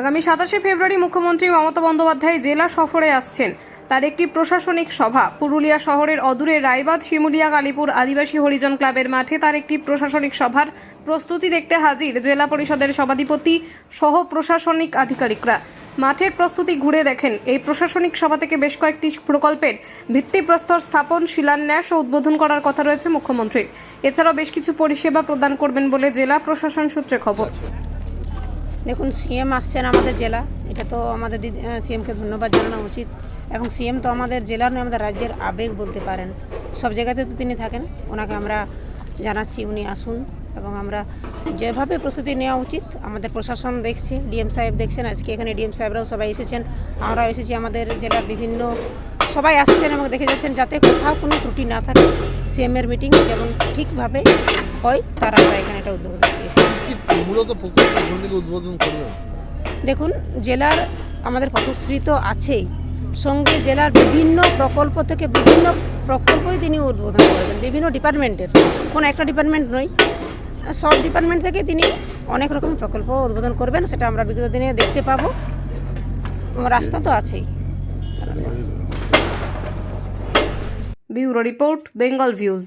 আগামী সাতাশে ফেব্রুয়ারি মুখ্যমন্ত্রী মমতা বন্দ্যোপাধ্যায় জেলা সফরে আসছেন। তার একটি প্রশাসনিক সভা। পুরুলিয়া শহরের অদূরে রায়বাদ শিমুলিয়া, কালীপুর আদিবাসী হরিজন ক্লাবের মাঠে তার একটি প্রশাসনিক সভার প্রস্তুতি দেখতে হাজির জেলা পরিষদের সভাধিপতি সহ প্রশাসনিক আধিকারিকরা। মাঠের প্রস্তুতি ঘুরে দেখেন। এই প্রশাসনিক সভা থেকে বেশ কয়েকটি প্রকল্পের ভিত্তিপ্রস্তর স্থাপন, শিলান্যাস ও উদ্বোধন করার কথা রয়েছে মুখ্যমন্ত্রীর। এছাড়াও বেশ কিছু পরিষেবা প্রদান করবেন বলে জেলা প্রশাসন সূত্রে খবর। দেখুন সিএম আসছেন আমাদের জেলা। এটা তো আমাদের সিএমকে ধন্যবাদ জানানো উচিত। এবং সিএম তো আমাদের জেলার নয়, আমাদের রাজ্যের আবেগ বলতে পারেন। সব জায়গাতে তো তিনি থাকেন। ওনাকে আমরা জানাচ্ছি, উনি আসুন। এবং আমরা যেভাবে প্রস্তুতি নেওয়া উচিত, আমাদের প্রশাসন দেখছে ডিএম সাহেব দেখছেন। আজকে এখানে ডিএম সাহেবরাও সবাই এসেছেন। আমরাও এসেছি আমাদের জেলার বিভিন্ন, সবাই আসছেন এবং দেখে যাচ্ছেন, যাতে কোথাও কোনো ত্রুটি না থাকে। সিএমের মিটিং যেমন ঠিকভাবে হয় তারা আমরা এখানে একটা উদ্যোগ মূলত উদ্বোধন দেখুন জেলার আমাদের পথশ্রী তো আছেই। সঙ্গে জেলার বিভিন্ন প্রকল্প থেকে বিভিন্ন প্রকল্পই তিনি উদ্বোধন করবেন বিভিন্ন ডিপার্টমেন্টের। কোনো একটা ডিপার্টমেন্ট নয়। সব ডিপার্টমেন্ট থেকে তিনি অনেক রকম প্রকল্প উদ্বোধন করবেন সেটা আমরা বিগত দিনে দেখতে পাবো। রাস্তা তো আছেই। Bureau report Bengal views.